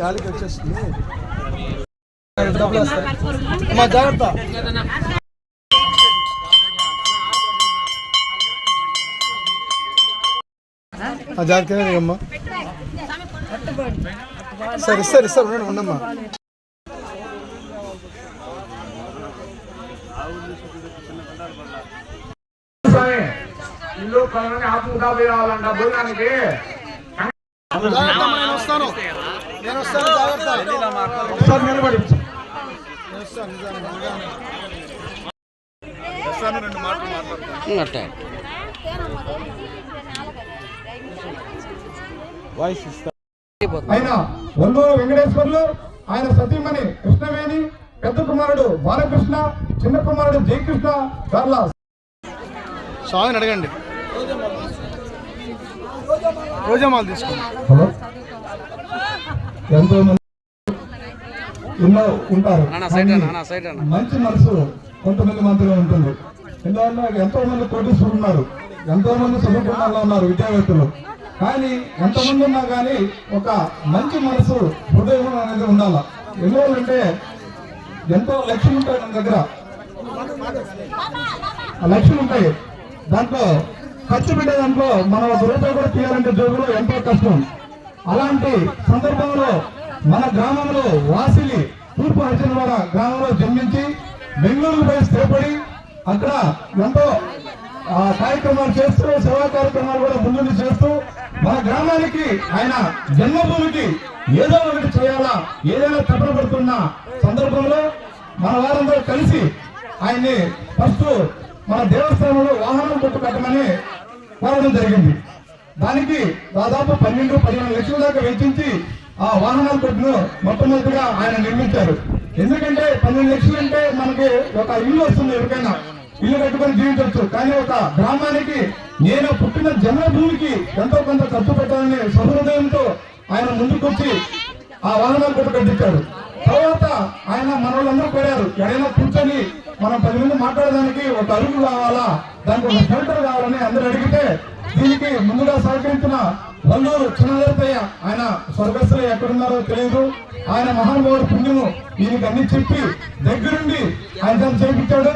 గాలికి వచ్చేస్తుంది. మా జాగ్రత్త. ఆ జాగ్రత్త అమ్మా సరే సరే సరే ఉండమ్మా. ఇల్లు కొనని ఆపుగా రావాలంట భోజనానికి. జాగ్రత్త అమ్మా, నేను వస్తాను. నేను వస్తాను జాగ్రత్త. ఒకసారి నిలబడి. నేను వస్తాను నిజానికి, నిజానికి. వస్తాను రెండు మాటలు మాట్లాడతాను. వాయిస్ ఇస్తా. ఆయన ఒల్లూరు వెంకటేశ్వర్లు ఆయన సతీమణి కృష్ణవేణి పెద్ద కుమారుడు బాలకృష్ణ చిన్న కుమారుడు జయకృష్ణ గార్ల స్వామిని అడగండి. రోజామాలు తీసుకోండి హలో? ఎంతో మంది ఎన్నో ఉంటారు మంచి మనసు కొంతమంది మాత్రమే ఉంటుంది. ఎందువల్ల ఎంతో మంది కోటీశ్వరులు ఉన్నారు. ఎంతో మంది చదువుకున్న ఉన్నారు విద్యావేత్తలు. కానీ ఎంతమంది ఉన్నా కానీ ఒక మంచి మనసు హృదయం అనేది ఉండాలి. ఎందువల్లంటే ఎంతో లక్ష్యం ఉంటాయి మన దగ్గర. ఆ లక్ష్యం ఉంటాయి. దాంట్లో ఖర్చు పెట్టే దాంట్లో మనం ఒక రూపాయి కూడా తీయాలంటే జోబులో ఎంతో కష్టం. అలాంటి సందర్భంలో మన గ్రామంలో వాసిలి తూర్పు హరిచంద్రవాడ గ్రామంలో జన్మించి బెంగళూరు పోయి స్థిరపడి అక్కడ ఎంతో కార్యక్రమాలు చేస్తూ సేవా కార్యక్రమాలు కూడా ముందుండి చేస్తూ మన గ్రామానికి ఆయన జన్మభూమికి ఏదో ఒకటి చేయాలా ఏదైనా తపన పడుతున్న సందర్భంలో మన వారందరూ కలిసి ఆయన్ని ఫస్ట్ మన దేవస్థానంలో వాహనం కొట్టు కట్టమని కోరడం జరిగింది. దానికి దాదాపు పన్నెండు పదిహేను లక్షల దాకా వెచ్చించి ఆ వాహనాల కొట్టును మొట్టమొదటిగా ఆయన నిర్మించారు. ఎందుకంటే పన్నెండు లక్షలు అంటే మనకి ఒక ఇల్లు వస్తుంది ఎవరికైనా. ఇల్లు కట్టుకొని జీవించవచ్చు. కానీ ఒక గ్రామానికి నేను పుట్టిన జన్మభూమికి ఎంతో కొంత ఖర్చు పెట్టాలని సహృదయంతో ఆయన ముందుకొచ్చి ఆ వాహనాలు కొట్టు కట్టించాడు తర్వాత ఆయన మన వాళ్ళందరూ కోరారు ఎడైనా కూర్చొని మనం పది మంది మాట్లాడడానికి ఒక అరుగు కావాలా దానికి ఒక ఫిల్టర్ కావాలని అందరూ అడిగితే దీనికి ముందుగా సహకరించిన వల్లూరు చిన్నదరపయ్య ఆయన స్వర్గస్థులు ఎక్కడున్నారో తెలియదు. ఆయన మహానుభావుడు పుణ్యము దీనికి అన్ని చెప్పి దగ్గరుండి ఆయన దాన్ని చేపించాడు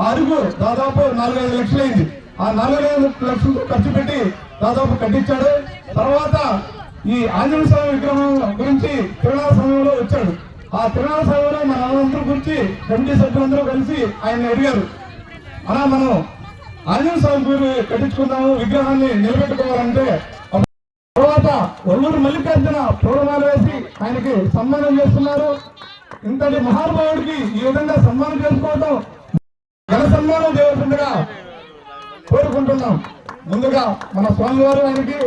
ఆ అరుగు దాదాపు నాలుగైదు లక్షలైంది. ఆ నాలుగైదు లక్షలు ఖర్చు పెట్టి దాదాపు కట్టించాడు. తర్వాత ఈ ఆంజనేయ స్వామి విగ్రహం గురించి తిరునాళ్ళ సమయంలో వచ్చాడు. ఆ తిరునాళ్ళ సభలో మన అందరూ గురించి కమిటీ సభ్యులందరూ కలిసి ఆయన అడిగారు. అలా మనం ఆంజనేయ స్వామి గురి కట్టించుకుందాము విగ్రహాన్ని నిలబెట్టుకోవాలంటే తర్వాత ఒల్లూరు మల్లికార్జున పూర్వమాలు వేసి ఆయనకి సన్మానం చేస్తున్నారు. ఇంతటి మహానుభావుడికి ఈ విధంగా సన్మానం చేసుకోవడం ఘన సన్మానం చేయవలసిందిగా కోరుకుంటున్నాం. ముందుగా మన స్వామివారు ఆయనకి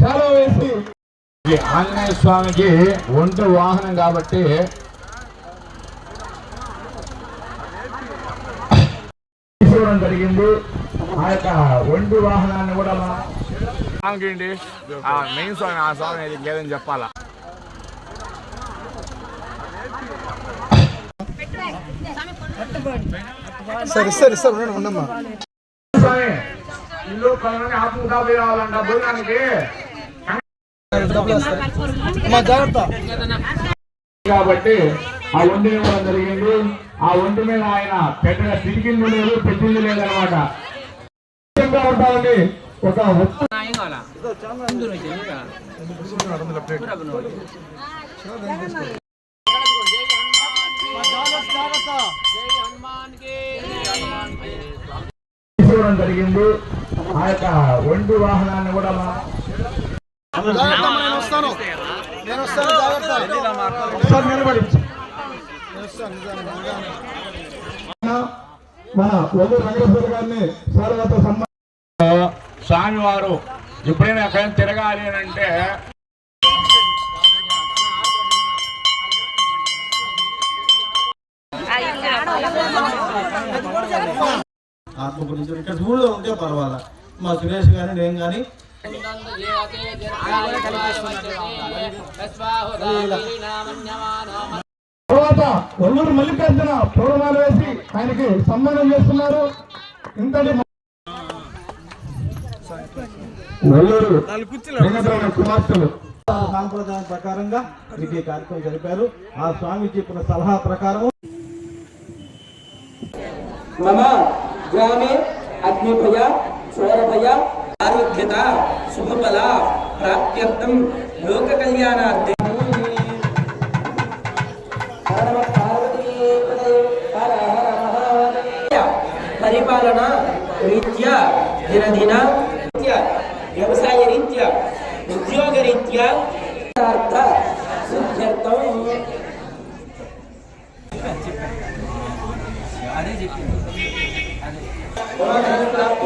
చాలా వేసి ఈ ఆంజనేయ స్వామికి ఒంటి వాహనం కాబట్టి తీసుకోవడం జరిగింది. ఆ యొక్క ఒంటి వాహనాన్ని కూడా స్వామికి ఆ మెయిన్ స్వామి ఆ స్వామి లేదని చెప్పాలా? సరే సరే సరే ఉండండి ఉండమ్మా స్వామి, ఇల్లు కొనని ఆపుగా రావాలంట భోజనానికి. మా జాగ్రత్త. కాబట్టి ఆ ఒంటి ఇవ్వడం జరిగింది. ఆ ఒంటి మీద ఆయన పెద్దగా తిరిగింది లేదు పెట్టింది లేదనమాట. ఉంటామని ఒక తీసుకోవడం జరిగింది. ఆ యొక్క ఒంటి వాహనాన్ని కూడా నేను వస్తాను నేను వస్తాను జాగ్రత్త. ఒకసారి నిలబడి. నేను వస్తాను నిజానికి, నిజానికి. మన ఒల్లూరు వెంకటేశ్వర గారిని స్వాగత సన్మానం స్వామివారు ఎప్పుడైనా ఎక్కడైనా తిరగాలి అని అంటే ఆత్మ గురించి ఇక్కడ ఊళ్ళో ఉంటే పర్వాలా. మా సురేష్ కానీ నేను కానీ తర్వాత ఒల్లూరు మల్లికార్జున పూర్వమాలు వేసి ఆయనకి సన్మానం చేస్తున్నారు. ఇంతటి కుమార్తెలు. సాంప్రదాయం ప్రకారంగా మీకు ఈ కార్యక్రమం జరిపారు. ఆ స్వామి చెప్పిన సలహా ప్రకారం మమ గ్రామే అగ్నిభయ చోరభయ arugyata subhapala pratyaktam loka kalyana paripalana ritya dina dina ritya vyavasaya ritya udyoga ritya artha sudhyartam adi jikku adi kona prapti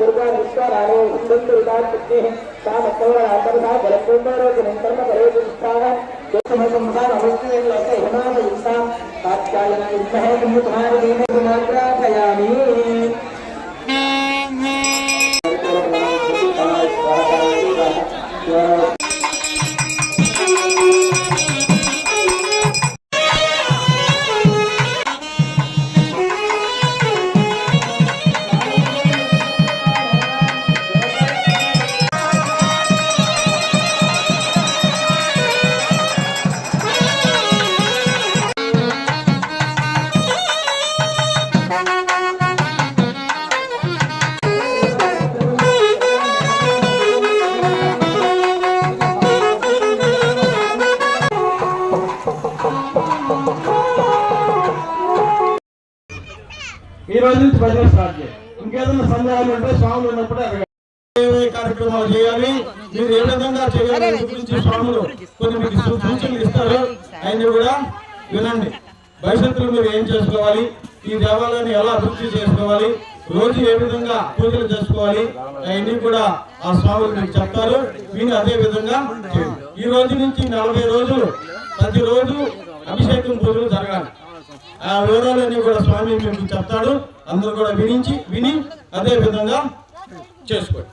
Durga ವಿಶ್ವರಾಣೋ ಹಿಂದೊಂದು ತಾನು ಕೌರವ ಅಂತರ್ಧ ಬಲಕೊಂಡರೋಗಿ ನಂತರ ಬರೆಯುತ್ತಾಗ ದೇಶಮಸಂಸಾರ ಅವಸ್ಥೆಯಲ್ಲಿ ಹಿಮಾಲಯ ಕಾತ್ಯಾಯನ ಇಂತಹ तुम्हारे देने मात्रा खयामी ఈ రోజు నుంచి భజన స్టార్ట్ చేయాలి. ఇంకేదైనా సందేహాలు ఉంటే స్వాములు ఉన్నప్పుడు అడగండి. కార్యక్రమాలు చేయాలి? మీరు ఏ విధంగా చేయాలి గురించి స్వాములు కొన్ని మీకు సూచనలు ఇస్తారు. ఆయన కూడా వినండి. భవిష్యత్తులో మీరు ఏం చేసుకోవాలి? ఈ దేవాలయాన్ని ఎలా అభివృద్ధి చేసుకోవాలి? రోజు ఏ విధంగా పూజలు చేసుకోవాలి? అవన్నీ కూడా ఆ స్వాములు మీకు చెప్తారు. మీరు అదే విధంగా ఈ రోజు నుంచి నలభై రోజులు ప్రతిరోజు అభిషేకం పూజలు జరగాలి. ఆ వివరాలన్నీ కూడా స్వామి మీకు చెప్తాడు. అందరూ కూడా వినించి విని అదే విధంగా చేసుకోండి.